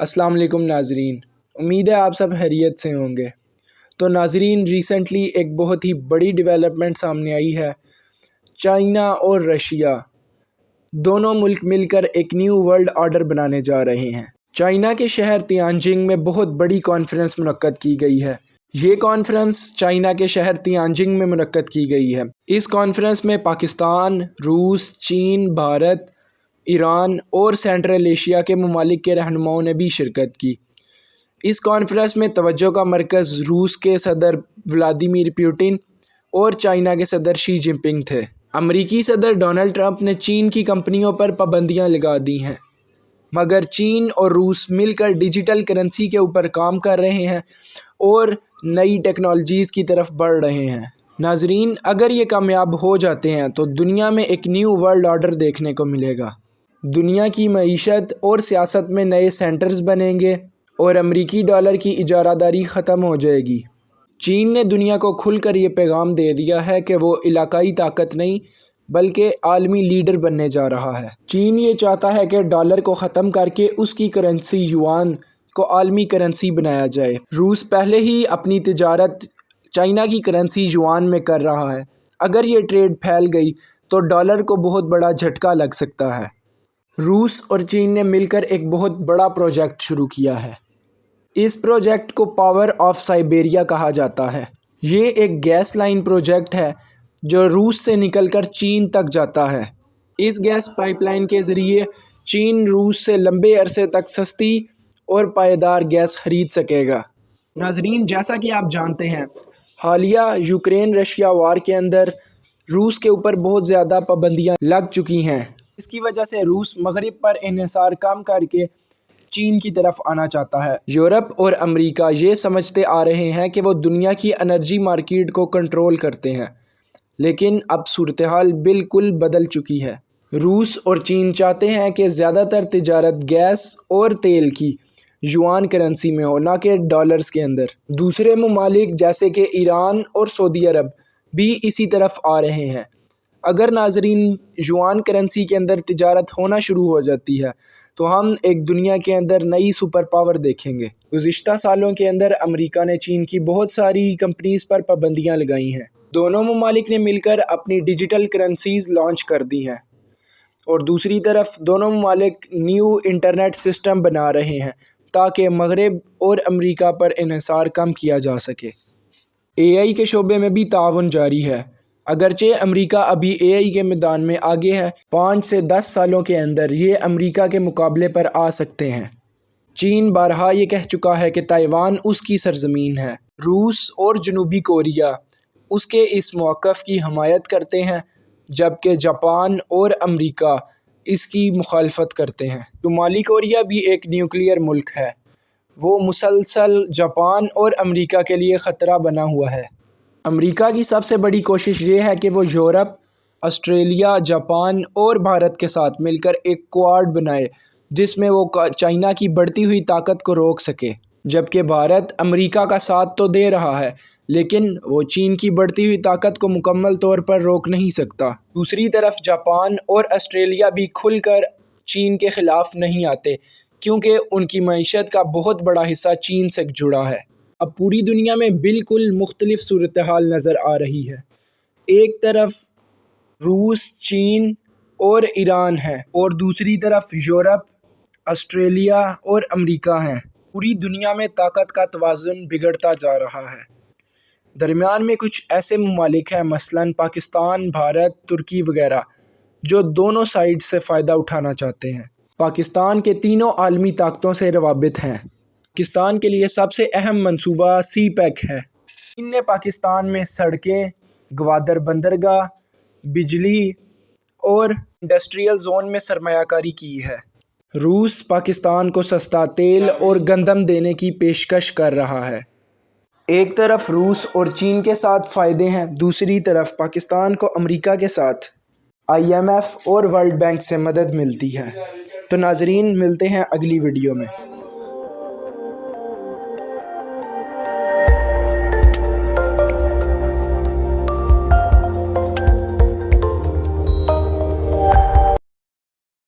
السلام علیکم ناظرین۔ امید ہے آپ سب خیریت سے ہوں گے۔ تو ناظرین ریسنٹلی ایک بہت ہی بڑی ڈیولپمنٹ سامنے آئی ہے۔ چائنا اور رشیا دونوں ملک مل کر ایک نیو ورلڈ آرڈر بنانے جا رہے ہیں۔ چائنا کے شہر تیانجنگ میں بہت بڑی کانفرنس منعقد کی گئی ہے۔ یہ کانفرنس چائنا کے شہر تیانجنگ میں منعقد کی گئی ہے۔ اس کانفرنس میں پاکستان، روس، چین، بھارت ایران اور سینٹرل ایشیا کے ممالک کے رہنماؤں نے بھی شرکت کی۔ اس کانفرنس میں توجہ کا مرکز روس کے صدر ولادیمیر پیوٹن اور چائنا کے صدر شی جن پنگ تھے۔ امریکی صدر ڈونلڈ ٹرمپ نے چین کی کمپنیوں پر پابندیاں لگا دی ہیں۔ مگر چین اور روس مل کر ڈیجیٹل کرنسی کے اوپر کام کر رہے ہیں اور نئی ٹیکنالوجیز کی طرف بڑھ رہے ہیں۔ ناظرین، اگر یہ کامیاب ہو جاتے ہیں تو دنیا میں ایک نیو ورلڈ آرڈر دیکھنے کو ملے گا۔ دنیا کی معیشت اور سیاست میں نئے سینٹرز بنیں گے اور امریکی ڈالر کی اجارہ داری ختم ہو جائے گی۔ چین نے دنیا کو کھل کر یہ پیغام دے دیا ہے کہ وہ علاقائی طاقت نہیں، بلکہ عالمی لیڈر بننے جا رہا ہے۔ چین یہ چاہتا ہے کہ ڈالر کو ختم کر کے اس کی کرنسی یوان کو عالمی کرنسی بنایا جائے۔ روس پہلے ہی اپنی تجارت چائنا کی کرنسی یوان میں کر رہا ہے۔ اگر یہ ٹریڈ پھیل گئی تو ڈالر کو بہت بڑا جھٹکا لگ سکتا ہے۔ روس اور چین نے مل کر ایک بہت بڑا پروجیکٹ شروع کیا ہے۔ اس پروجیکٹ کو پاور آف سائبیریا کہا جاتا ہے۔ یہ ایک گیس لائن پروجیکٹ ہے جو روس سے نکل کر چین تک جاتا ہے۔ اس گیس پائپ لائن کے ذریعے چین روس سے لمبے عرصے تک سستی اور پائیدار گیس خرید سکے گا۔ ناظرین، جیسا کہ آپ جانتے ہیں، حالیہ یوکرین رشیا وار کے اندر روس کے اوپر بہت زیادہ پابندیاں لگ چکی ہیں۔ اس کی وجہ سے روس مغرب پر انحصار کم کر کے چین کی طرف آنا چاہتا ہے۔ یورپ اور امریکہ یہ سمجھتے آ رہے ہیں کہ وہ دنیا کی انرجی مارکیٹ کو کنٹرول کرتے ہیں، لیکن اب صورتحال بالکل بدل چکی ہے۔ روس اور چین چاہتے ہیں کہ زیادہ تر تجارت گیس اور تیل کی یوان کرنسی میں ہو، نہ کہ ڈالرز کے اندر۔ دوسرے ممالک جیسے کہ ایران اور سعودی عرب بھی اسی طرف آ رہے ہیں۔ اگر ناظرین یوان کرنسی کے اندر تجارت ہونا شروع ہو جاتی ہے، تو ہم ایک دنیا کے اندر نئی سپر پاور دیکھیں گے۔ گزشتہ سالوں کے اندر امریکہ نے چین کی بہت ساری کمپنیز پر پابندیاں لگائی ہیں۔ دونوں ممالک نے مل کر اپنی ڈیجیٹل کرنسیز لانچ کر دی ہیں۔ اور دوسری طرف، دونوں ممالک نیو انٹرنیٹ سسٹم بنا رہے ہیں تاکہ مغرب اور امریکہ پر انحصار کم کیا جا سکے۔ اے آئی کے شعبے میں بھی تعاون جاری ہے۔ اگرچہ امریکہ ابھی اے آئی کے میدان میں آگے ہے، پانچ سے دس سالوں کے اندر یہ امریکہ کے مقابلے پر آ سکتے ہیں۔ چین بارہا یہ کہہ چکا ہے کہ تائیوان اس کی سرزمین ہے۔ روس اور جنوبی کوریا اس کے اس موقف کی حمایت کرتے ہیں، جبکہ جاپان اور امریکہ اس کی مخالفت کرتے ہیں۔ شمالی کوریا بھی ایک نیوکلیئر ملک ہے۔ وہ مسلسل جاپان اور امریکہ کے لیے خطرہ بنا ہوا ہے۔ امریکہ کی سب سے بڑی کوشش یہ ہے کہ وہ یورپ، آسٹریلیا، جاپان اور بھارت کے ساتھ مل کر ایک کوارڈ بنائے، جس میں وہ چائنا کی بڑھتی ہوئی طاقت کو روک سکے۔ جبکہ بھارت امریکہ کا ساتھ تو دے رہا ہے، لیکن وہ چین کی بڑھتی ہوئی طاقت کو مکمل طور پر روک نہیں سکتا۔ دوسری طرف، جاپان اور آسٹریلیا بھی کھل کر چین کے خلاف نہیں آتے، کیونکہ ان کی معیشت کا بہت بڑا حصہ چین سے جڑا ہے۔ اب پوری دنیا میں بالکل مختلف صورتحال نظر آ رہی ہے۔ ایک طرف روس، چین اور ایران ہے اور دوسری طرف یورپ، آسٹریلیا اور امریکہ ہیں۔ پوری دنیا میں طاقت کا توازن بگڑتا جا رہا ہے۔ درمیان میں کچھ ایسے ممالک ہیں، مثلاً پاکستان، بھارت، ترکی وغیرہ، جو دونوں سائڈ سے فائدہ اٹھانا چاہتے ہیں۔ پاکستان کے تینوں عالمی طاقتوں سے روابط ہیں۔ پاکستان کے لیے سب سے اہم منصوبہ سی پیک ہے۔ چین نے پاکستان میں سڑکیں، گوادر بندرگاہ، بجلی اور انڈسٹریل زون میں سرمایہ کاری کی ہے۔ روس پاکستان کو سستا تیل اور گندم دینے کی پیشکش کر رہا ہے۔ ایک طرف روس اور چین کے ساتھ فائدے ہیں، دوسری طرف پاکستان کو امریکہ کے ساتھ آئی ایم ایف اور ورلڈ بینک سے مدد ملتی ہے۔ تو ناظرین، ملتے ہیں اگلی ویڈیو میں۔